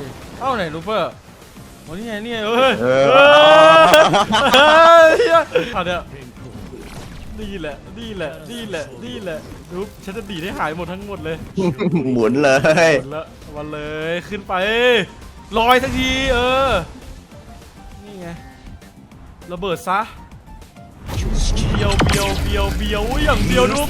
ดิเอ้าไหนรูเปอร์โอ้นี่ไงนี่ไงเอ้ยเอเออยเฮียเอาเดี๋ยวนี่แหละนี่แหละนี่แหละนี่แหละรูปฉันจะดีดให้หายหมดทั้งหมดเลยหมุนเลย หมดละวันเลยขึ้นไปลอยสักทีเออนี่ไงระเบิดซะเบียวเบียวเบียวเบียวอุ้ยอย่างเบียวนุ๊ก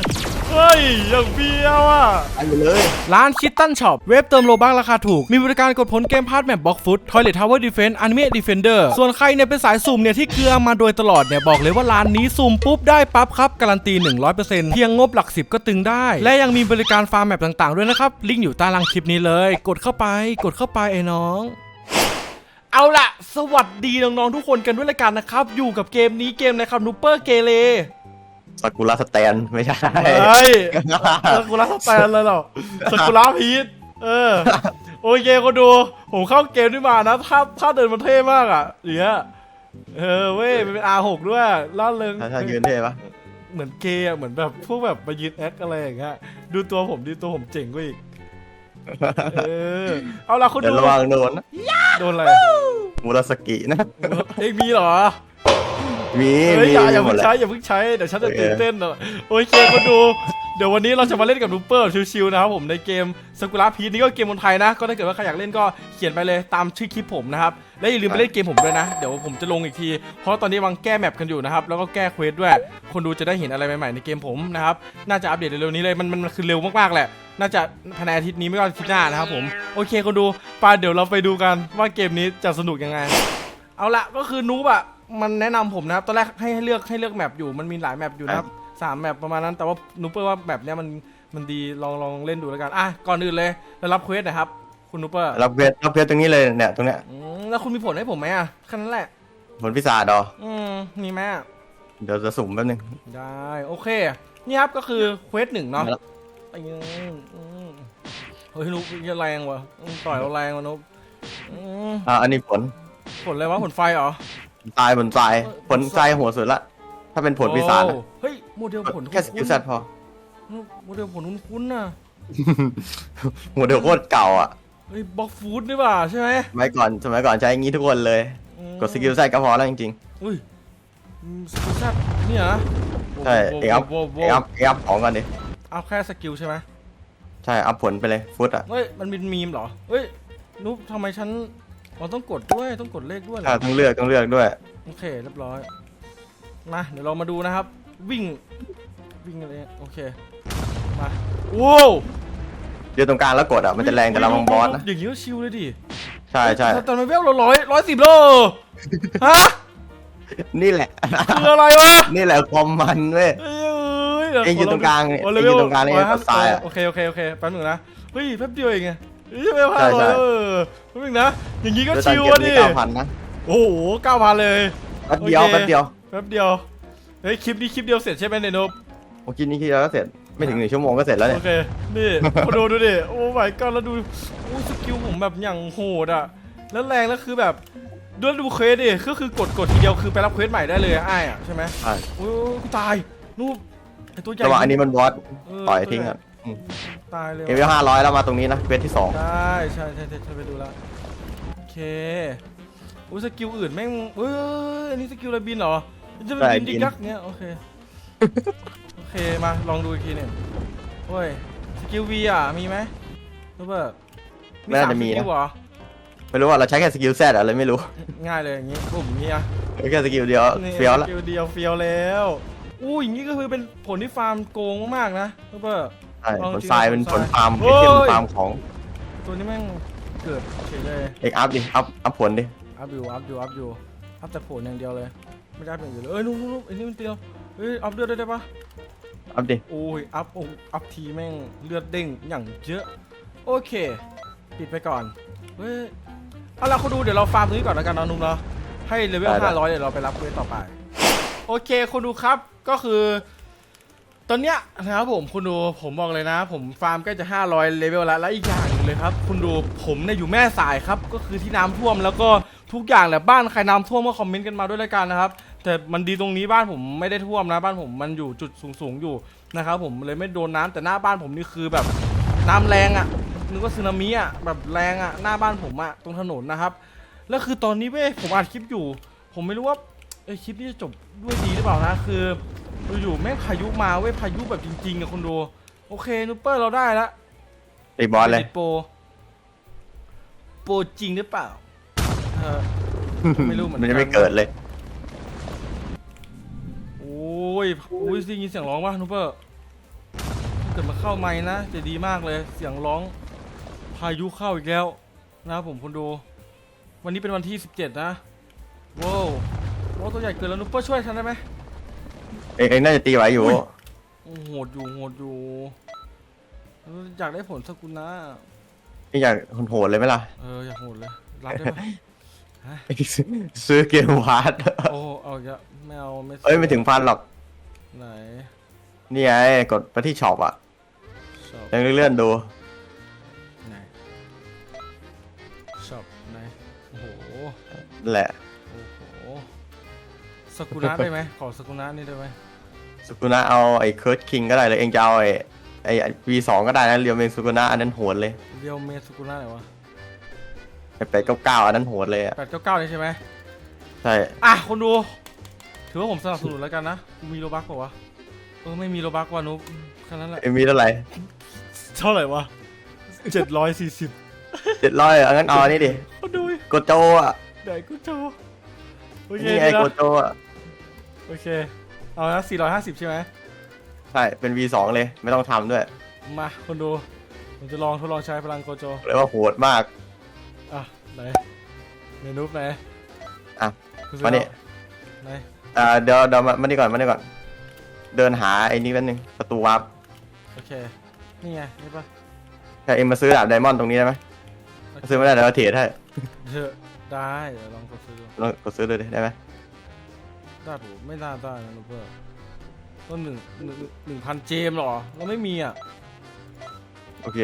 เฮ้ยอย่างเบียวอะไปเลย ร้านคิตตันช็อปเว็บเติมโลบักราคาถูก มีบริการกดผลเกมพาร์ทแมปบล็อกฟุตทอยเลททาวเวอร์ดีเฟนต์อนิเมะดีเฟนเดอร์ส่วนใครเนี่ยเป็นสายสุ่มเนี่ยที่เกลือมาโดยตลอดเนี่ยบอกเลยว่าร้านนี้สุ่มปุ๊บได้ปั๊บครับ การันตี 100%เพียงงบหลักสิบก็ตึงได้ และยังมีบริการฟาร์มแมปต่างๆ ด้วยนะครับลิงก์อยู่ใต้ล่างคลิปนี้เลย กดเข้าไปกดเข้าไปไอ้น้องเอาล่ะ สวัสดีน้อง ๆ ทุกคนกันด้วยละกันนะครับ อยู่กับเกมนี้เกมนะครับนูเปอร์เกเร สกุระสแตนไม่ใช่เฮ้ยซากุระสแตนเลยเหรอซากุระพีทเออ โอเคก็ดู ผมเข้าเกมนี้มานะภาพภาพเดินมันเท่มากอะเนี้ยเออเว้ยมันเป็น R6 ด้วยล่าเริงถ้าถ้ายืนเท่ปะเหมือนเกย์อะเหมือนแบบพวกแบบมายืนแอคอะไรอย่างเงี้ยดูตัวผมดูตัวผมเจ๋งกว่าอีกเออเอาละคุณเดี๋ยวดูระวังโดนนะโดนอะไรมูราสกินะเอ็งมีเหรอ มีเฮ้ยมีอย่าอย่าหมเพิ่ดงแหละใช้อย่าเพิ่งใช้เดี๋ยวฉันจะโอเคตื่นเต้นอะโอเคก็ดูเดี๋ยววันนี้เราจะมาเล่นกับนูเปอร์ชิวๆนะครับผมในเกมสกุระพีทนี่ก็เกมบนไทยนะ ก็ถ้าเกิดว่าใครอยากเล่นก็เขียนไปเลยตามชื่อคลิปผมนะครับและอย่าลืมไปเล่นเกมผมด้วยนะ เดี๋ยวผมจะลงอีกที เพราะตอนนี้กำลังแก้แมปกันอยู่นะครับแล้วก็แก้เควสด้วย คนดูจะได้เห็นอะไรใหม่ๆในเกมผมนะครับน่าจะอัปเดตเร็วๆนี้เลยมันมันมันคือเร็วมากๆแหละน่าจะภายในอาทิตย์นี้ไม่ก็อาทิตย์หน้านะครับผมโอเคคนดูไปเดี๋ยวเราไปดูกันว่าเกมนี้จะสนุกยังไง เอาละก็คือนูบอะ มันแนะนำผมนะครับตอนแรกให้ให้เลือกให้เลือกแมปอยู่มันมีหลายแมปอยู่นะครับสามแมปประมาณนั้น แต่ว่านูเปอร์ว่าแมปเนี้ยมันมันดีลองลองเล่นดูแล้วกันอะก่อนอื่นเลยเรารับเควสหนะครับ คุณนูเปอร์รับเพชรรับเพชรตรงนี้เลยเนี่ยตรงเนี้ยอืมแล้วคุณมีผลให้ผมไหมอะแค่นั้นแหละ ผลพิศาจดออืมมีไหมอะเดี๋ยวจะสุ่มแป๊บนึงได้โอเค นี่ครับก็คือเควสหนึ่งเนาะมาแล้วอืมอืมเฮ้ยนุ๊กแรงว่ะอืมต่อยเราแรงว่ะนุ๊กอืมอ่าอันนี้ผลผลอะไรวะผลไฟเหรอ ตายผลตายผลตายหัวสุดละ ถ้าเป็นผลพิศาจนะโอ้เฮ้ยโมเดลผลแค่สกิลแซดพอโมเดลผลคุ้นๆน่ะโมเดลโคตรเก่าอะเฮ้ยบล็อกฟูดนี่ป่ะใช่ไหมสมัยก่อนสมัยก่อนใช้อย่างงี้ทุกคนเลย อืมกดสกิลแซดก็พอแล้วจริงอุ้ยอืมสกิลแซดเนี่ยนะๆใช่โว้เอกอัพโว้โว้เอกอัพเอกอัพของก่อนดิอัพแค่สกิลใช่ไหมใช่อัพผลไปเลยฟุตอะเฮ้ยมันมีมีมเหรอเฮ้ยนุ๊กทำไมฉัน อ๋อต้องกดด้วยต้องกดเลขด้วยเหรถ้าอต้องเลือกต้องเลือกด้วย โอเคเรียบร้อยมาเดี๋ยวเรามาดูนะครับ วิ่งวิ่งอะไรโอเคมาว้าวเดี๋ยวตรงกลางแล้วกดอะมันจะแรงแต่เรามังบอสนะ อย่างนี้ก็ชิลเลยดิใช่ใช่แต่แต่มันเวลเราร้อยร้อยสิบโลฮะนี่แหละ คืออะไรวะนี่แหละความมันเว้ย เอ้ยดี๋วเอ็งอยู่ตรงกลางเนี่ยโเอ็งอยู่ตรงกลางนี่ร้อยห้กดซ้ายอะ โอเคโอเคโอเคแป๊บหนึงนะเฮ้ยแป๊บเดียวเองไง เฮ้ยไม่พลาใช่ดเลใช่ยเออแป๊บหนึงนะ อย่างงี้ก็เดี๋ยวตอนชิลเก็บอะนี่ดิเก้าพันนะ โอ้โหเก้าพันเลยแป๊บเดียวโอเคแป๊บเดียวแป๊บเดียว เฮ้ยคลิปนี้คลิปเดียวเสร็จใช่ไหมเนี่ยนบโอ้กินนี่คิดแล้วก็เสร็จไม่ถึงหนึ่งชั่วโมงก็เสร็จแล้วเนี่โอยเค นี่มาดูดูดิ โอ้ my god แล้วดูโอ้สกิลผมแบบอย่างโหดอะ แล้วแรงแล้วคือแบบด้วยดูเควสดิ ก็คือกดกดทีเดียวคือไปรับเควสใหม่ได้เลยอะอ้ายอะใช่ไหมใช่โอ้ยกูตาย นู่นไอตัวใหญ่ระหว่างอันนี้มันบอสเออต่อยทิ้งอะ ตายเลยเอเวลห้าร้อยแล้วมาตรงนี้นะเวทที่สองได้ใช่ใช่ใช่ใช่ไปดูแล้วโอเคอุ้ยสกิลอื่นแม่งเอ้ยอันนี้สกิลอะไรบินเหรอมันจะเป็นบินดิกยักษ์เนี้ยโอเคโอเคมาลองดูอีกทีหนึ่งโอ้ยสกิลวีอะมีไหมรู้ป่ะไม่น่าจะมีสนะกิลเหรอไม่รู้ว่าเราใช้แค่สกิลแซดอะไรไม่รู้ ง่ายเลยอย่างงี้ปุ่มนี้อะแค่สกิลเดียวนี่เฟี้ยวละสกิลเดียวเฟี้ยวแล้วอู้อย่างงี้ก็คือเป็นผลที่ฟาร์มโกงมากๆนะรู้ป่ะ ใช่ลองผลจริงทรายเป็นผผลลทรายฟาร์มโอ้ไอยเทมยฟาร์มของตัวนี้แม่งเกิดเฉยเลยเอกอัพดิอัพอัพผลดิอัพอยู่อัพอยู่อัพอยู่อัพแต่ผลอย่างเดียวเลย ไม่ได้อัพอย่างอื่นเลยเอ้ยนู่นนู่นนู่นไอ้นี่มันเตียวเฮ้ยอัพเลือดได้ได้ปะอัพดิโอ้ยอัพโอ้อัพทีแม่งเลือดเด้งอย่างเยอะโอเค ปิดไปก่อนเฮ้ยเอาล่ะคุณดูเดี๋ยวเราฟาร์มตรงนี้ก่อนแล้วกันเนาะนุ่มเนาะให้เลเวล500เดี๋ยวเราไปรับเควสต่อไป โอเคคุณดูครับก็คือ ตอนเนี้ยนะครับผมคุณดูผมบอกเลยนะ ผมฟาร์มใกล้จะ 500 เลเวลแล้วและอีกอย่างหนึงเลยครับ คุณดูผมเนี่ยอยู่แม่สายครับ ก็คือที่น้ำท่วมแล้วก็ทุกอย่างแหละบ้านใครน้ำท่วมก็คอมเมนต์กันมาด้วยล้วกันนะครับ แต่มันดีตรงนี้บ้านผมไม่ได้ท่วมนะบ้านผมมันอยู่จุดสูงๆอยู่นะครับผมเลยไม่โดนน้ำแต่หน้าบ้านผมนี่คือแบบน้ำแรงอะนึกว่าสึนามิอะแบบแรงอะหน้าบ้านผมอะตรงถนนนะครับแล้วคือตอนนี้เว้ยผมอัดคลิปอยู่ ผมไม่รู้ว่าไอคลิปนี้จะจบด้วยดีหรือเปล่านะคือ อยู่ๆแม่งพายุมาเว้ยพายุแบบจริงๆอะคนดู โอเคนูเปอร์เราได้ละตีบอสเลย ติดโปรโปรจริงหรือเปล่าเออ ไม่รู้เหมือนกัน มันจะไม่เกิดเลย โอ้ยโอ้ยได้ยินเสียงร้องป่ะนูเปอร์ถ้าเกิดมาเข้าไม้นะจะดีมากเลย เสียงร้องพายุเข้าอีกแล้วนะครับผมคนดู วันนี้เป็นวันที่ 17 นะว้าวว้าวตัวใหญ่เกินแล้วนูเปอร์ช่วยฉันได้ไหม เองเองน่าจะตีไหวอยู่อุ้ยโอ้โหดอยู่โหดอยู่เอออยากได้ผลสกุลนะเองอยากโหดๆเลยไหมล่ะ เอออยากโหดเลยรับได้ไหมเองซื้อซื้อเกมวาร์ดโอ้เอาอีกแล้วไม่เอาไม่ซื้เอ้ยไม่ถึงพันหรอก ไหน นี่ไงกดไปที่ช็อปอะชอบยังเลื่อนๆดูไหนชอบไหนโอ้โหนั่นแหละโอ้โห สกุระได้ไหมขอสกุระนี่ได้ไหมสุกุนะเอาไอ้เคิร์ดคิงก็ได้เลยเองจะเอาไอ้ไอ้วีสองก็ได้นะเรียวเมนสุกุนะอันนั้นโหดเลยเรียวเมสกุระไหนวะไอ้แปดเก้าเก้าอันนั้นโหดเลยอะแปดเก้าเก้าเลยใช่ไหมใช่ อะคนดู ถือว่าผมสนับสนุนแล้วกันนะกูมีโลบักเปล่าวะเออไม่มีโลบักว่ะนุ๊กแค่นั้นแหละเอ็มมีเท่าไหร่เท่าไหร่วะเจ็ดร้อยสี่สิบเจ็ดร้อยเอางั้นเอาอันนี้ดิคนดูโกโจอะไหนกูโจโอเคนี่ไงนะ โกโจอะ โอเค เอาละสี่ร้อยห้าสิบใช่ไหม ใช่ เป็น V2 เลย ไม่ต้องทำด้วยมาคนดู ผมจะลองทดลองใช้พลังโกโจเลยว่าโหดมาก อะ ไหนเมนูไหนอะคุณซื้มานี่ ไหนอ่าเดี๋ยวเดี๋ยวมามานี่ก่อนมานี่ก่อน เดินหาไอ้นี่แป๊บนึง ประตูวาร์ปโอเค นี่ไง นี่ปะถ้าเอ็มมาซื้อดาบไดมอนด์ตรงนี้ได้ไหมถ้าซื้อไม่ได้เดี๋ยวเราเทรดให้เถอะได้ เดี๋ยวลองกดซื้อดูลองกดซื้อเลยดิได้ไหม ได้ผมไม่น่าได้นะลูกเพื่อต้นหนึ่งหนึ่งหนึ่งพันเจมส์เหรอเราไม่มีอะโอเค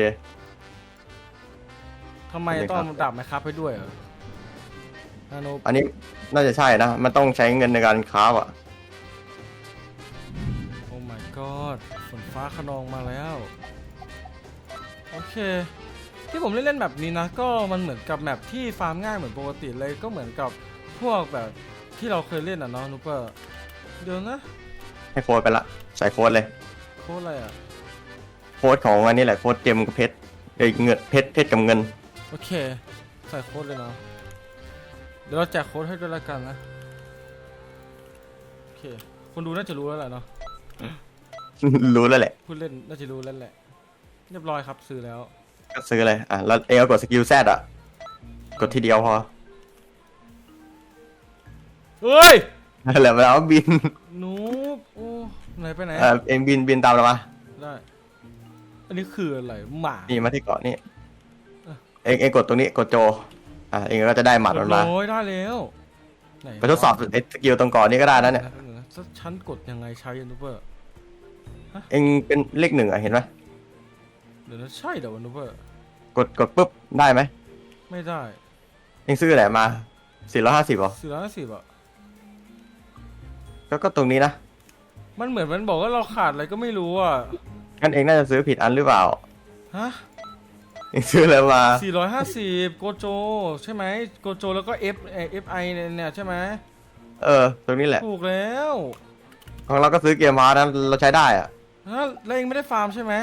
ทำไมต้องเอาดาบไหมครับให้ด้วยเหรอนาโนอันนี้น่าจะใช่นะ มันต้องใช้เงินในการค้าอะ โอ้ my god ฝนฟ้าขนองมาแล้ว โอเค ที่ผมเล่นเล่นแบบนี้นะ ก็มันเหมือนกับแมปที่ฟาร์มง่ายเหมือนปกติเลยก็เหมือนกับพวกแบบ ที่เราเคยเล่นอะเนาะนูเปอร์เดี๋ยวนะให้โค้ดไปละใส่โค้ดเลย โค้ดอะไรอะ โค้ดของอันนี้แหละโค้ดเจมกับเพชรเอ้ยเงินเพชรเพชรกับเงิน โอเค ใส่โค้ดเลยเนาะเดี๋ยวเราแจกโค้ดให้ด้วยละกันนะ โอเค คนดูน่าจะรู้แล้วแหละเนาะรู้แล้วแหละพูดเล่นน่าจะรู้แล้วแหละ เรียบร้อยครับซื้อแล้ว ก็ซื้อเลยอะแล้วเองก็กดสกิลแซดอะ กดทีเดียวพอ เฮ้ยแล้วแล้วบินหนูโอ้ไหนไปไหนเอ่อเองบินบินตามเรามาได้อันนี้คืออะไรหมานี่มาที่เกาะนี่เออเองเองกดตรงนี้กดโจอะเองก็จะได้หมัดมันมาโอ้ยได้แล้วไหนไปทดสอบไอ้สกิลตรงเกาะนี้ก็ได้นะเนี่ยดี๋วะถ้าฉันกดยังไงใช้ยูทูบเบอร์เองเป็นเลขหนึ่งอะเห็นไหมเดี๋ยวนะใช่เดี๋ยวยูทูบเบอร์กดกดปุ๊บได้ไหมไม่ได้ เองซื้ออะไรมาสี่ร้อยห้าสิบหรอสี่ร้อยห้าสิบอะ ก็ก็ตรงนี้นะมันเหมือนมันบอกว่าเราขาดอะไรก็ไม่รู้อะ งั้นเองน่าจะซื้อผิดอันหรือเปล่าฮะ เองซื้ออะไรมาสี่ร้อยห้าสิบโกโจ ใช่ไหมโกโจแล้วก็ F เอ่อ F I เนี่ยใช่ไหมเออ ตรงนี้แหละ ถูกแล้วของเราก็ซื้อเกมมานั้นเราใช้ได้อะฮะแล้วเองไม่ได้ฟาร์มใช่ไหม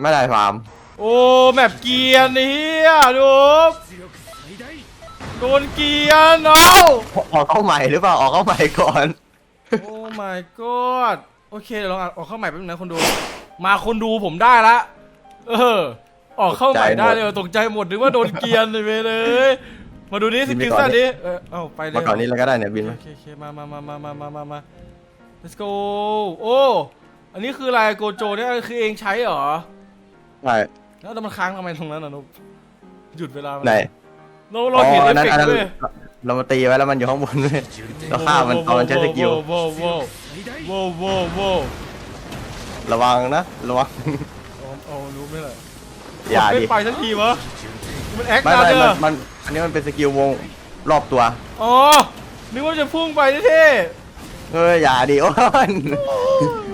ไม่ได้ฟาร์มโอ้แมปเกียร์นี่อะดูโดนเกียร์เนาะออกเข้าใหม่หรือเปล่าออกเข้าใหม่ก่อน โอ้ my god โอเคเดี๋ยวลองออกเข้าใหม่แป๊บนึงนะคนดู มาคนดูผมได้ละ เออ ออกเข้าใหม่ได้เลยตกใจหมดนึกว่าโดนเกียร์เลยเลย มาดูนี่สกิลซ่าดิเออเอาไปเลยมาก่อนนี้แล้วก็ได้เนี่ยบินโอมาเคโอเคมามามามามามามามา let's go โอ้อันนี้คืออะไรโกโจเนี่ยคือเองใช้เหรอใช่แล้วมันค้างทำไมตรงนั้นอะนุ๊กหยุดเวลามัไหนเราเราเห็นอ๋อเออันฟนั้นเฟกอันต์นั้นด้วย เรามาตีไว้แล้วมันอยู่ข้างบนเลยเราฆ่ามันตอนมันใช้สกิลโว้วโว้วโว้วโว้วโว้วระวังนะระวังเอาเอารู้ไหมล่ะอย่าไม่ดิไปสักทีวะมันแอคไม่นาไม่เดอมันร์มันอันนี้มันเป็นสกิลวงรอบตัวอ๋อนึกว่าจะพุ่งไปเท่เฮ้ยอย่าดิโอ้นๆ